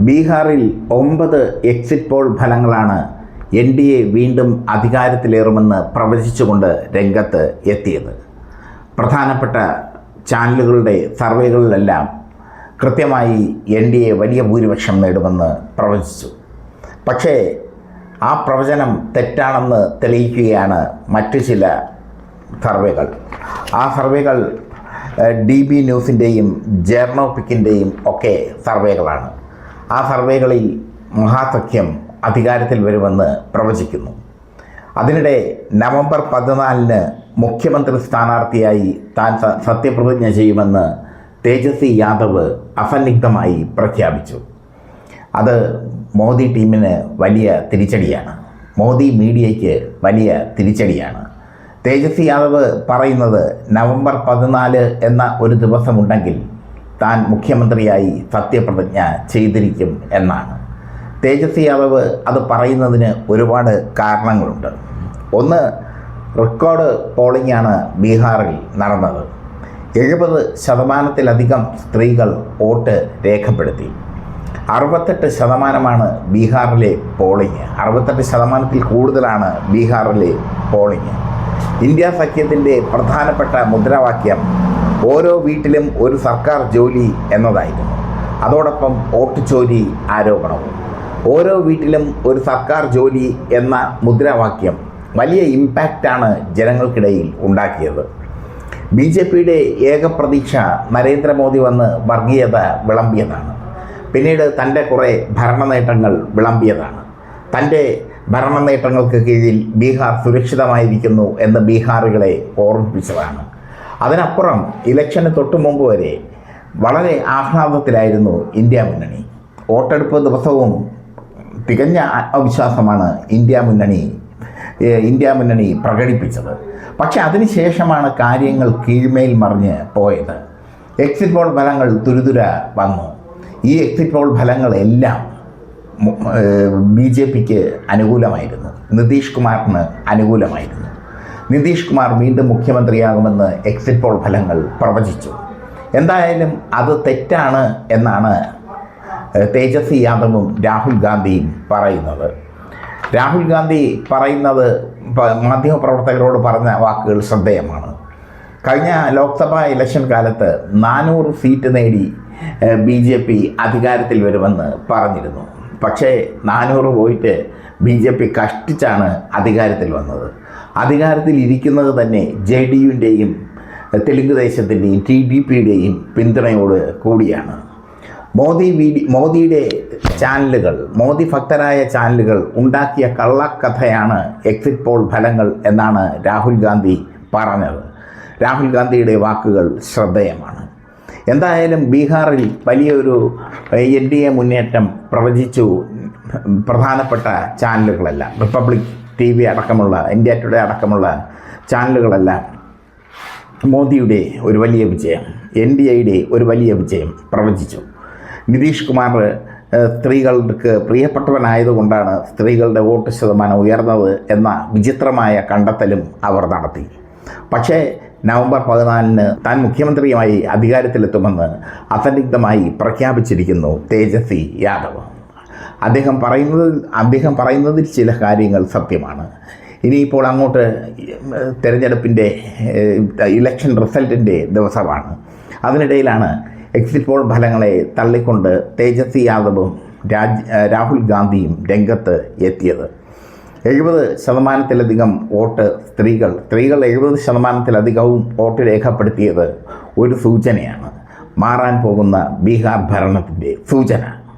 ബീഹാറിൽ ഒമ്പത് exit poll ഫലങ്ങളാണ് എൻ ഡി എ വീണ്ടും അധികാരത്തിലേറുമെന്ന് പ്രവചിച്ചുകൊണ്ട് രംഗത്ത് എത്തിയത്. പ്രധാനപ്പെട്ട ചാനലുകളുടെ സർവേകളിലെല്ലാം കൃത്യമായി എൻ ഡി എ വലിയ ഭൂരിപക്ഷം നേടുമെന്ന് പ്രവചിച്ചു. പക്ഷേ ആ പ്രവചനം തെറ്റാണെന്ന് തെളിയിക്കുകയാണ് മറ്റു ചില സർവേകൾ. ആ സർവേകൾ ഡി ബി ന്യൂസിന്റെയും ജേർണോപിക്കിന്റെയും ഒക്കെ സർവേകളാണ്. ആ സർവേകളിൽ മഹാസഖ്യം അധികാരത്തിൽ വരുമെന്ന് പ്രവചിക്കുന്നു. അതിനിടെ നവംബർ പതിനാലിന് മുഖ്യമന്ത്രി സ്ഥാനാർത്ഥിയായി താൻ സത്യപ്രതിജ്ഞ ചെയ്യുമെന്ന് തേജസ്വി യാദവ് അസന്നിഗ്ധമായി പ്രഖ്യാപിച്ചു. അത് മോദി ടീമിന് വലിയ തിരിച്ചടിയാണ്. മോദി മീഡിയയ്ക്ക് വലിയ തിരിച്ചടിയാണ്. തേജസ്വി യാദവ് പറയുന്നത് നവംബർ പതിനാല് എന്ന ഒരു ദിവസമുണ്ടെങ്കിൽ താൻ മുഖ്യമന്ത്രിയായി സത്യപ്രതിജ്ഞ ചെയ്തിരിക്കും എന്നാണ്. തേജസ്വി യാദവ് അത് പറയുന്നതിന് ഒരുപാട് കാരണങ്ങളുണ്ട്. ഒന്ന് റെക്കോർഡ് പോളിംഗ് ആണ് ബീഹാറിൽ നടന്നത്. എഴുപത് ശതമാനത്തിലധികം സ്ത്രീകൾ വോട്ട് രേഖപ്പെടുത്തി. അറുപത്തെട്ട് ശതമാനമാണ് ബീഹാറിലെ പോളിംഗ് അറുപത്തെട്ട് ശതമാനത്തിൽ കൂടുതലാണ് ബീഹാറിലെ പോളിംഗ് ഇന്ത്യ സഖ്യത്തിന്റെ പ്രധാനപ്പെട്ട മുദ്രാവാക്യം ഓരോ വീട്ടിലും ഒരു സർക്കാർ ജോലി എന്നതായിരുന്നു. അതോടൊപ്പം ചോരി ആരോപണവും. ഓരോ വീട്ടിലും ഒരു സർക്കാർ ജോലി എന്ന മുദ്രാവാക്യം വലിയ ഇമ്പാക്റ്റാണ് ജനങ്ങൾക്കിടയിൽ ഉണ്ടാക്കിയത്. ബി ജെ പിയുടെ ഏക പ്രതീക്ഷ നരേന്ദ്രമോദി വന്ന് വർഗീയത വിളമ്പിയതാണ്. പിന്നീട് തന്റെ കുറേ ഭരണ നേട്ടങ്ങൾ വിളമ്പിയതാണ്. തന്റെ ഭരണ നേട്ടങ്ങൾക്ക് കീഴിൽ ബീഹാർ സുരക്ഷിതമായിരിക്കുന്നു എന്ന് ബീഹാറുകളെ ഓർമ്മിപ്പിച്ചതാണ്. അതിനപ്പുറം ഇലക്ഷന് തൊട്ടു മുമ്പ് വരെ വളരെ ആഹ്ലാദത്തിലായിരുന്നു ഇന്ത്യ മുന്നണി. വോട്ടെടുപ്പ് ദിവസവും തികഞ്ഞ ആത്മവിശ്വാസമാണ് ഇന്ത്യ മുന്നണി ഇന്ത്യ മുന്നണി പ്രകടിപ്പിച്ചത്. പക്ഷെ അതിനുശേഷമാണ് കാര്യങ്ങൾ കീഴ്മേൽ മറിഞ്ഞ് പോയത്. എക്സിറ്റ് പോൾ ഫലങ്ങൾ തുരുതുര വന്നു. ഈ എക്സിറ്റ് പോൾ ഫലങ്ങളെല്ലാം ബി ജെ പിക്ക് അനുകൂലമായിരുന്നു. നിതീഷ് കുമാറിന് അനുകൂലമായിരുന്നു. നിതീഷ് കുമാർ വീണ്ടും മുഖ്യമന്ത്രിയാകുമെന്ന് എക്സിറ്റ് പോൾ ഫലങ്ങൾ പ്രവചിച്ചു. എന്തായാലും അത് തെറ്റാണ് എന്നാണ് തേജസ്വി യാദവും രാഹുൽ ഗാന്ധിയും പറയുന്നത്. രാഹുൽ ഗാന്ധി പറയുന്നത് മാധ്യമപ്രവർത്തകരോട് പറഞ്ഞ വാക്കുകൾ ശ്രദ്ധേയമാണ്. കഴിഞ്ഞ ലോക്സഭാ ഇലക്ഷൻ കാലത്ത് നാനൂറ് സീറ്റ് നേടി ബി ജെ പി അധികാരത്തിൽ വരുമെന്ന് പറഞ്ഞിരുന്നു. പക്ഷേ നാനൂറ് പോയിട്ട് ബി ജെ പി കഷ്ടിച്ചാണ് അധികാരത്തിൽ വന്നത്. അധികാരത്തിൽ ഇരിക്കുന്നത് തന്നെ ജെ ഡി യുവിന്റെയും തെലുങ്ക് ദേശത്തിന്റെയും ടി ഡി പിയുടെയും പിന്തുണയോട് കൂടിയാണ്. മോദി വീഡി മോദിയുടെ ചാനലുകൾ മോദി ഭക്തരായ ചാനലുകൾ ഉണ്ടാക്കിയ കള്ളക്കഥയാണ് എക്സിറ്റ് പോൾ ഫലങ്ങൾ എന്നാണ് രാഹുൽ ഗാന്ധി പറഞ്ഞത്. രാഹുൽ ഗാന്ധിയുടെ വാക്കുകൾ ശ്രദ്ധേയമാണ്. എന്തായാലും ബീഹാറിൽ വലിയൊരു എൻ ഡി എ മുന്നേറ്റം പ്രവചിച്ചു പ്രധാനപ്പെട്ട ചാനലുകളെല്ലാം റിപ്പബ്ലിക് ടി വി അടക്കമുള്ള ഇന്ത്യ ടുഡേ അടക്കമുള്ള ചാനലുകളെല്ലാം മോദിയുടെ ഒരു വലിയ വിജയം എൻ ഡി എയുടെ ഒരു വലിയ വിജയം പ്രവചിച്ചു. നിതീഷ് കുമാർ സ്ത്രീകൾക്ക് പ്രിയപ്പെട്ടവനായതുകൊണ്ടാണ് സ്ത്രീകളുടെ വോട്ട് ശതമാനം ഉയർന്നത് എന്ന വിചിത്രമായ കണ്ടെത്തലും അവർ നടത്തി. പക്ഷേ നവംബർ പതിനാലിന് താൻ മുഖ്യമന്ത്രിയുമായി അധികാരത്തിലെത്തുമെന്ന് അസന്നിഗ്ധമായി പ്രഖ്യാപിച്ചിരിക്കുന്നു തേജസ്വി യാദവ്. അദ്ദേഹം പറയുന്നത് അദ്ദേഹം പറയുന്നതിൽ ചില കാര്യങ്ങൾ സത്യമാണ്. ഇനിയിപ്പോൾ അങ്ങോട്ട് തിരഞ്ഞെടുപ്പിന്റെ ഇലക്ഷൻ റിസൾട്ടിന്റെ ദിവസമാണ്. അതിനിടയിലാണ് എക്സിറ്റ് പോൾ ഫലങ്ങളെ തള്ളിക്കൊണ്ട് തേജസ്വി യാദവും രാജ് രാഹുൽ ഗാന്ധിയും രംഗത്ത് എത്തിയത്. എഴുപത് ശതമാനത്തിലധികം വോട്ട് സ്ത്രീകൾ സ്ത്രീകൾ എഴുപത് ശതമാനത്തിലധികവും വോട്ട് രേഖപ്പെടുത്തിയത് ഒരു സൂചനയാണ്. മാറാൻ പോകുന്ന ബീഹാർ ഭരണത്തിന്റെ സൂചന.